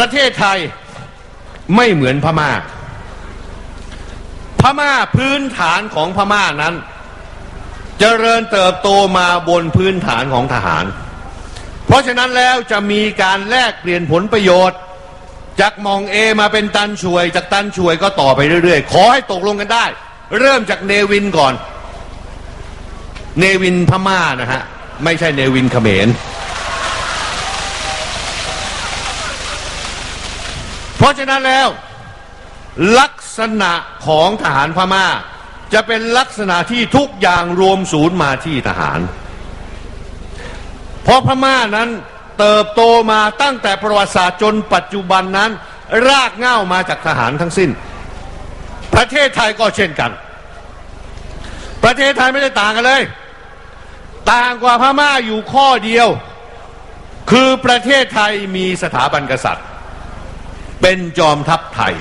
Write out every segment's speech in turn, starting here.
ประเทศไทยไม่เหมือนพม่า พม่าพื้นฐานของพม่านั้นเจริญเติบโตมาบนพื้นฐานของทหาร เพราะฉะนั้นแล้วจะมีการแลกเปลี่ยนผลประโยชน์จากมองเอมาเป็นตันช่วย จากตันช่วยก็ต่อไปเรื่อยๆ ขอให้ตกลงกันได้ เริ่มจากเนวินก่อน เนวินพม่านะฮะ ไม่ใช่เนวินเขมร เพราะฉะนั้นแล้ว ลักษณะของทหารพม่า จะเป็นลักษณะที่ทุกอย่างรวมศูนย์มาที่ทหาร เพราะพม่านั้นเติบโตมาตั้งแต่ประวัติศาสตร์จนปัจจุบันนั้น รากเง้ามาจากทหารทั้งสิ้น ประเทศไทยก็เช่นกัน ประเทศไทยไม่ได้ต่างกันเลย ต่างกว่าพม่าอยู่ข้อเดียว คือประเทศไทยมีสถาบันกษัตริย์ เป็นจอมทัพไทย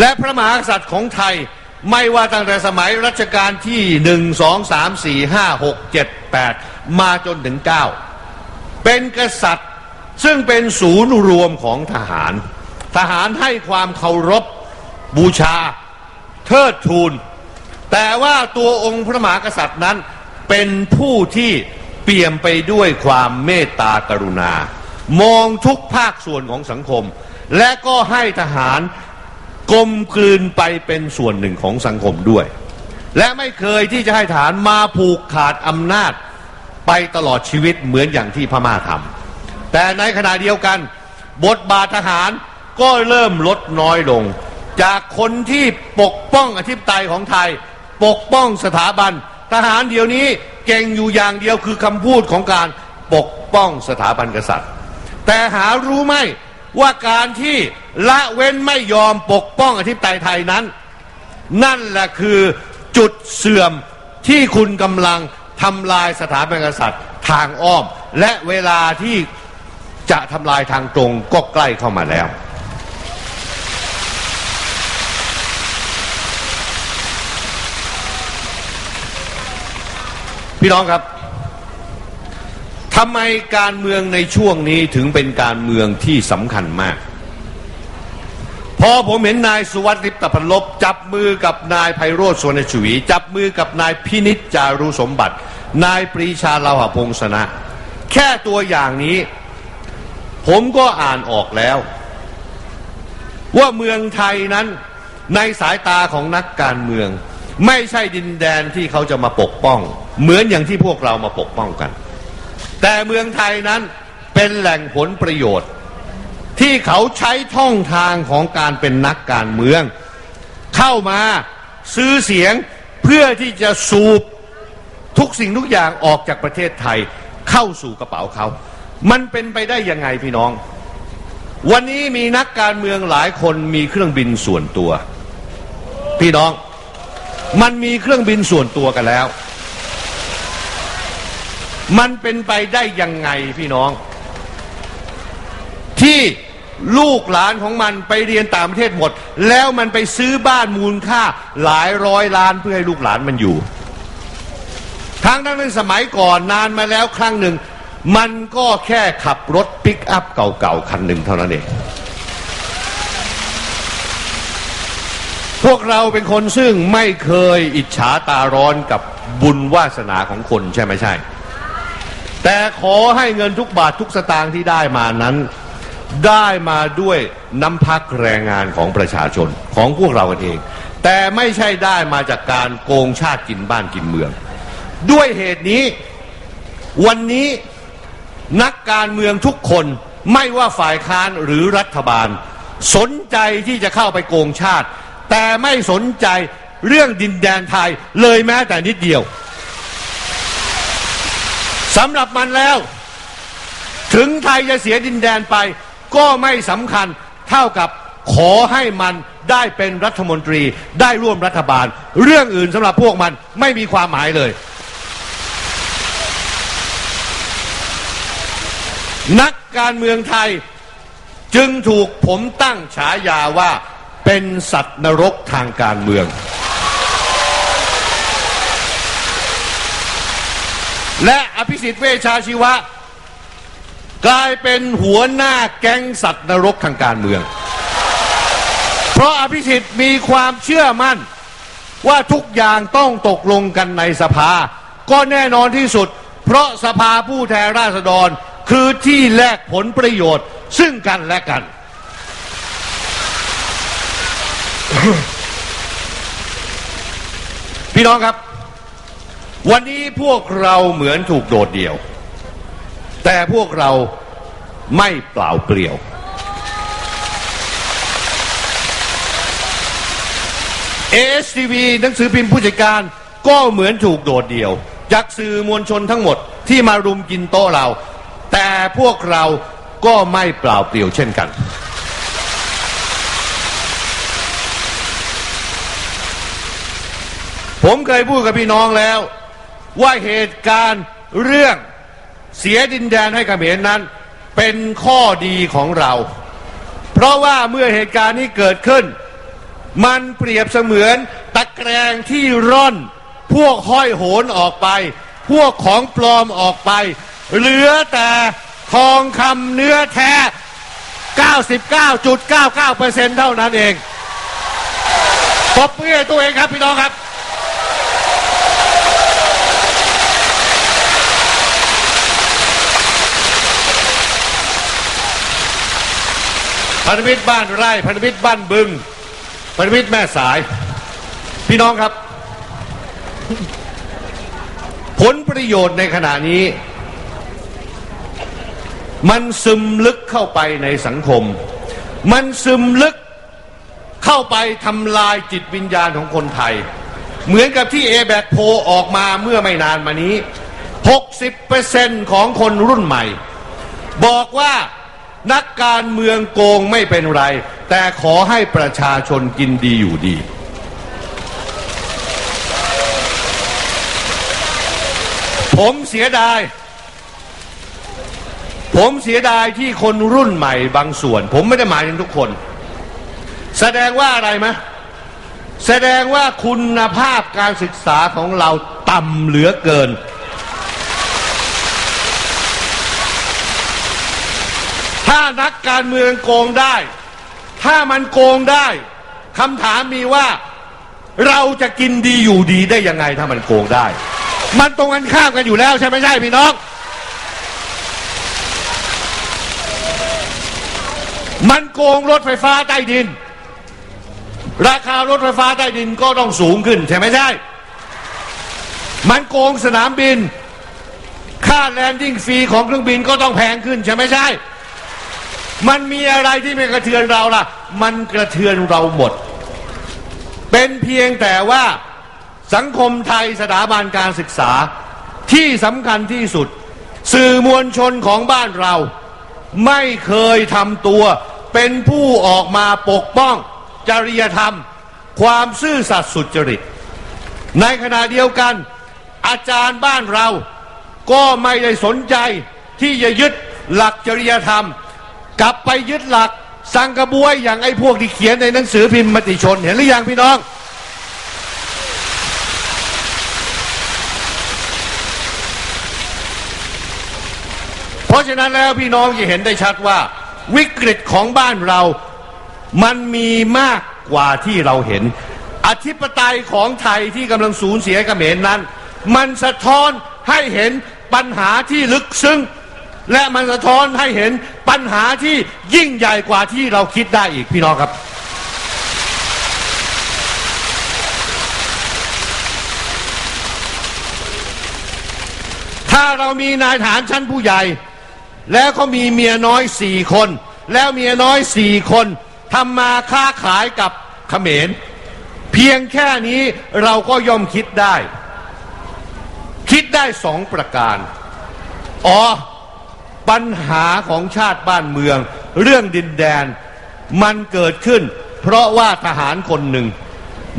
และพระมหากษัตริย์ของไทยไม่ว่าตั้งแต่สมัยรัชกาลที่หนึ่งสองสามสี่ห้าหกเจ็ดแปดมาจนถึงเก้าเป็นกษัตริย์ซึ่งเป็นศูนย์รวมของทหาร ทหารให้ความเคารพบูชาเทิดทูน แต่ว่าตัวองค์พระมหากษัตริย์นั้นเป็นผู้ที่เปี่ยมไปด้วยความเมตตากรุณา มองทุกภาคส่วนของสังคม และก็ให้ทหารกลมกลืนไปเป็นส่วนหนึ่งของสังคมด้วย และไม่เคยที่จะให้ทหารมาผูกขาดอำนาจไปตลอดชีวิตเหมือนอย่างที่พม่าทำแต่ในขณะเดียวกัน บทบาททหารก็เริ่มลดน้อยลง จากคนที่ปกป้องอธิปไตยของไทย ปกป้องสถาบัน ทหารเดี๋ยวนี้เก่งอยู่อย่างเดียวคือคำพูดของการปกป้องสถาบันกษัตริย์ แต่หารู้ไหม ว่าการที่ละเว้นไม่ยอมปกป้องอธิปไตยไทยนั้น นั่นแหละคือจุดเสื่อมที่คุณกำลังทำลายสถาบันกษัตริย์ทางอ้อม และเวลาที่จะทำลายทางตรงก็ใกล้เข้ามาแล้วพี่น้องครับ ทำไมการเมืองในช่วงนี้ถึงเป็นการเมืองที่สำคัญมาก พอผมเห็นนายสุวัสดิ์ลิปตพันลบจับมือกับนายไพโรธสวนชวี จับมือกับนายพินิจจารุสมบัติ นายปรีชาลาหพงษนะ แค่ตัวอย่างนี้ ผมก็อ่านออกแล้ว ว่าเมืองไทยนั้นในสายตาของนักการเมือง ไม่ใช่ดินแดนที่เขาจะมาปกป้อง เหมือนอย่างที่พวกเรามาปกป้องกัน แต่เมืองไทยนั้นเป็นแหล่งผลประโยชน์ ที่เขาใช้ท่องทางของการเป็นนักการเมือง เข้ามาซื้อเสียงเพื่อที่จะสูบทุกสิ่งทุกอย่างออกจากประเทศไทยเข้าสู่กระเป๋าเขา มันเป็นไปได้ยังไงพี่น้อง วันนี้มีนักการเมืองหลายคนมีเครื่องบินส่วนตัว พี่น้อง มันมีเครื่องบินส่วนตัวกันแล้ว มันเป็นไปได้ยังไงพี่น้อง ที่ลูกหลานของมันไปเรียนต่างประเทศหมด แล้วมันไปซื้อบ้านมูลค่าหลายร้อยล้านเพื่อให้ลูกหลานมันอยู่ทั้งนั้นในสมัยก่อนนานมาแล้วครั้งหนึ่ง มันก็แค่ขับรถปิกอัพเก่าๆ คันหนึ่งเท่านั้นเอง พวกเราเป็นคนซึ่งไม่เคยอิจฉาตาร้อนกับบุญวาสนาของคนใช่ไหมใช่ แต่ขอให้เงินทุกบาททุกสตางค์ที่ได้มานั้น ได้มาด้วยน้ำพักแรงงานของประชาชนของพวกเรากันเอง แต่ไม่ใช่ได้มาจากการโกงชาติกินบ้านกินเมือง ด้วยเหตุนี้วันนี้นักการเมืองทุกคนไม่ว่าฝ่ายค้านหรือรัฐบาล สนใจที่จะเข้าไปโกงชาติ แต่ไม่สนใจเรื่องดินแดนไทยเลยแม้แต่นิดเดียว สำหรับมันแล้ว ถึงไทยจะเสียดินแดนไป ก็ไม่สำคัญเท่ากับขอให้มันได้เป็นรัฐมนตรีได้ร่วมรัฐบาล เรื่องอื่นสำหรับพวกมันไม่มีความหมายเลย นักการเมืองไทยจึงถูกผมตั้งฉายาว่าเป็นสัตว์นรกทางการเมือง และ อภิสิทธิ์เวชชาชีวะ กลายเป็นหัวหน้าแก๊งสัตว์นรกทางการเมือง เพราะอภิสิทธิ์มีความเชื่อมั่น ว่าทุกอย่างต้องตกลงกันในสภา ก็แน่นอนที่สุด เพราะสภาผู้แทนราษฎรคือที่แลกผลประโยชน์ซึ่งกันและกัน พี่น้องครับ วันนี้พวกเราเหมือนถูกโดดเดี่ยว แต่พวกเราไม่เปล่าเปลี่ยว ASTV หนังสือพิมพ์ผู้จัดการก็เหมือนถูกโดดเดี่ยว จากสื่อมวลชนทั้งหมดที่มารุมกินโต๊ะเรา แต่พวกเราก็ไม่เปล่าเปลี่ยวเช่นกัน ผมเคยพูดกับพี่น้องแล้ว ว่าเหตุการณ์เรื่องเสียดินแดนให้เขมรนั้น เป็นข้อดีของเรา เพราะว่าเมื่อเหตุการณ์นี้เกิดขึ้น มันเปรียบเสมือนตะแกรงที่ร่อน พวกห้อยโหนออกไป พวกของปลอมออกไป เหลือแต่ทองคำเนื้อแท้ 99.99%เท่านั้นเองปรบมือตัวเองครับพี่น้องครับ พันธมิตรบ้านไร่พันธมิตรบ้านบึงพันธมิตรแม่สาย พี่น้องครับ ผลประโยชน์ในขณะนี้ มันซึมลึกเข้าไปในสังคม มันซึมลึกเข้าไปทำลายจิตวิญญาณของคนไทย เหมือนกับที่เอแบกโพออกมาเมื่อไม่นานมานี้ 60%ของคนรุ่นใหม่ บอกว่า นักการเมืองโกงไม่เป็นไร แต่ขอให้ประชาชนกินดีอยู่ดี ผมเสียดาย ผมเสียดายที่คนรุ่นใหม่บางส่วน ผมไม่ได้หมายถึงทุกคน แสดงว่าอะไรไหมแสดงว่าคุณภาพการศึกษาของเราต่ำเหลือเกิน ถ้านักการเมืองโกงได้ ถ้ามันโกงได้คำถามมีว่า เราจะกินดีอยู่ดีได้ยังไงถ้ามันโกงได้ มันตรงกันข้ามกันอยู่แล้วใช่ไหมใช่พี่น้อง มันโกงรถไฟฟ้าใต้ดิน ราคารถไฟฟ้าใต้ดินก็ต้องสูงขึ้นใช่ไหมใช่ มันโกงสนามบิน ค่าแลนดิ้งฟรีของเครื่องบินก็ต้องแพงขึ้นใช่ไหมใช่ มันมีอะไรที่ไม่กระเทือนเราล่ะ มันกระเทือนเราหมด เป็นเพียงแต่ว่าสังคมไทยสถาบันการศึกษาที่สำคัญที่สุด สื่อมวลชนของบ้านเรา ไม่เคยทำตัว เป็นผู้ออกมาปกป้อง จริยธรรม ความซื่อสัตย์สุจริต ในขณะเดียวกัน อาจารย์บ้านเราก็ไม่ได้สนใจที่จะยึดหลักจริยธรรม กลับไปยึดหลักสังกระบวยอย่างไอ้พวกที่เขียนในหนังสือพิมพ์มติชนเห็นหรือยังพี่น้อง เพราะฉะนั้นแล้วพี่น้องจะเห็นได้ชัดว่า วิกฤตของบ้านเรา มันมีมากกว่าที่เราเห็น อธิปไตยของไทยที่กำลังสูญเสียกระเขมรนั้น มันสะท้อนให้เห็นปัญหาที่ลึกซึ้ง และมันสะท้อนให้เห็นปัญหาที่ยิ่งใหญ่กว่าที่เราคิดได้อีกพี่น้องครับ ถ้าเรามีนายทหารชั้นผู้ใหญ่ แล้วเขามีเมียน้อยสี่คน แล้วเมียน้อยสี่คนทำมาค้าขายกับเขมร เพียงแค่นี้เราก็ย่อมคิดได้ คิดได้สองประการ อ๋อ ปัญหาของชาติบ้านเมือง เรื่องดินแดนมันเกิดขึ้น เพราะว่าทหารคนหนึ่ง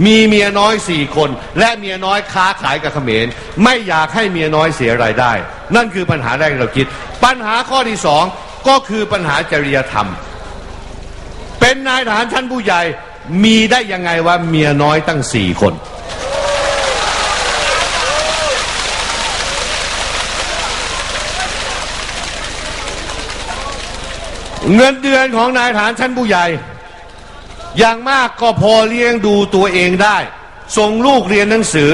มีเมียน้อยสี่คน และเมียน้อยค้าขายกับเขมร ไม่อยากให้เมียน้อยเสียรายได้ นั่นคือปัญหาแรกเราคิด ปัญหาข้อที่สองก็คือปัญหาจริยธรรม เป็นนายทหารชั้นผู้ใหญ่มีได้ยังไงว่าเมียน้อยตั้งสี่คน เงินเดือนของนายทหารชั้นผู้ใหญ่ อย่างมากก็พอเลี้ยงดูตัวเองได้ ส่งลูกเรียนหนังสือ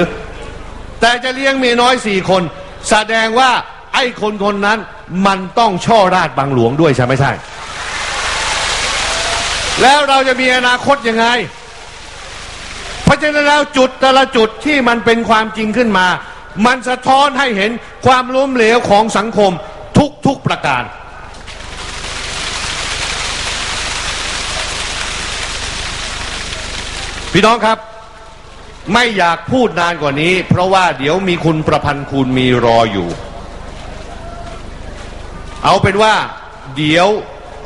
แต่จะเลี้ยงเมียน้อยสี่คน แสดงว่าไอ้คนคนนั้นมันต้องช่อราดบังหลวงด้วยใช่ไหมใช่ แล้วเราจะมีอนาคตยังไง เพราะฉะนั้นแล้วจุดแต่ละจุดที่มันเป็นความจริงขึ้นมา มันสะท้อนให้เห็นความล้มเหลวของสังคมทุกๆประการ พี่น้องครับ ไม่อยากพูดนานกว่านี้ เพราะว่าเดี๋ยวมีคุณประพันธ์คูณมีรออยู่ เอาเป็นว่า เดี๋ยว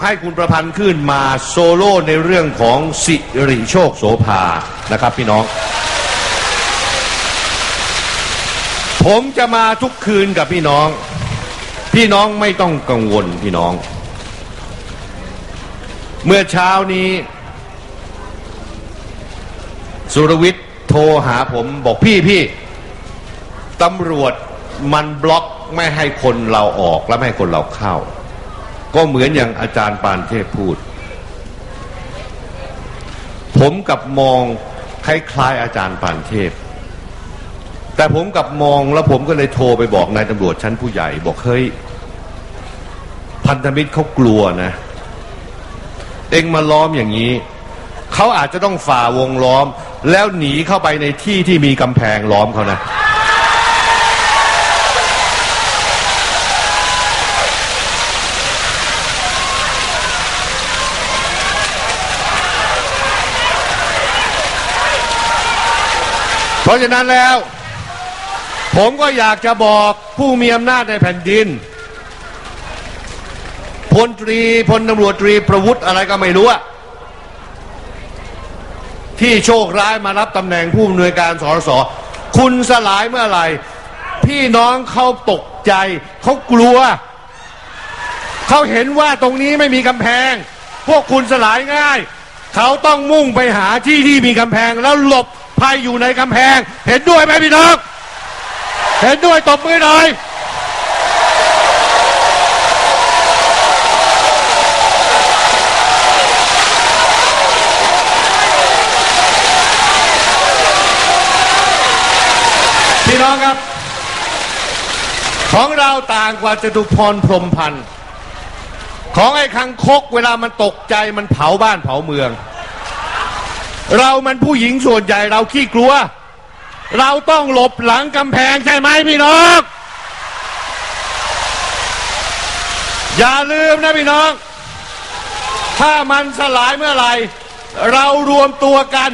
ให้คุณประพันธ์ขึ้นมาโซโล่ในเรื่องของสิริโชคโสภานะครับ พี่น้อง ผมจะมาทุกคืนกับพี่น้อง พี่น้องไม่ต้องกังวลพี่น้อง เมื่อเช้านี้ สุรวิทย์โทรหาผมบอกพี่พี่ตำรวจมันบล็อกไม่ให้คนเราออกและไม่ให้คนเราเข้า ก็เหมือนอย่างอาจารย์ปานเทพพูด ผมกับมองคล้ายๆอาจารย์ปานเทพ แต่ผมกับมองแล้วผมก็เลยโทรไปบอกนายตำรวจชั้นผู้ใหญ่ บอกเฮ้ยพันธมิตรเขากลัวนะ เองมาล้อมอย่างนี้ เขาอาจจะต้องฝ่าวงล้อม แล้วหนีเข้าไปในที่ที่มีกำแพงล้อมเขานะ เพราะฉะนั้นแล้ว ผมก็อยากจะบอกผู้มีอำนาจในแผ่นดินพลตรีพลตำรวจตรีประวุฒิอะไรก็ไม่รู้อะ ที่โชคร้ายมารับตำแหน่งผู้อำนวยการสสคุณสลายเมื่อไหร่ พี่น้องเขาตกใจ เขากลัว เขาเห็นว่าตรงนี้ไม่มีกำแพง พวกคุณสลายง่าย เขาต้องมุ่งไปหาที่ที่มีกำแพงแล้วหลบภัยอยู่ในกำแพง เห็นด้วยไหมพี่น้อง เห็นด้วยตบมือหน่อย พี่ น้องครับ ของเราต่างกว่าจตุพรพรมพันธ์ของไอ้คังคกเวลามันตกใจมันเผาบ้านเผาเมือง เรามันผู้หญิงส่วนใหญ่เราขี้กลัว เราต้องหลบหลังกำแพงใช่ไหมพี่น้อง อย่าลืมนะพี่น้อง ถ้ามันสลายเมื่อไหร่ เรารวมตัวกัน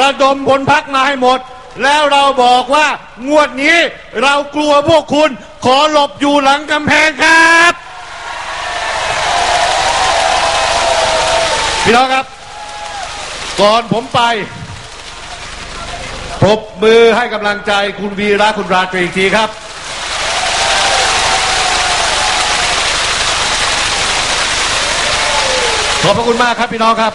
ระดมพลพักมาให้หมด แล้วเราบอกว่างวดนี้เรากลัวพวกคุณ ขอหลบอยู่หลังกำแพงครับ พี่น้องครับ ก่อนผมไปปรบมือให้กำลังใจคุณวีระคุณราตรีอีกทีครับ ขอบพระคุณมากครับพี่น้องครับ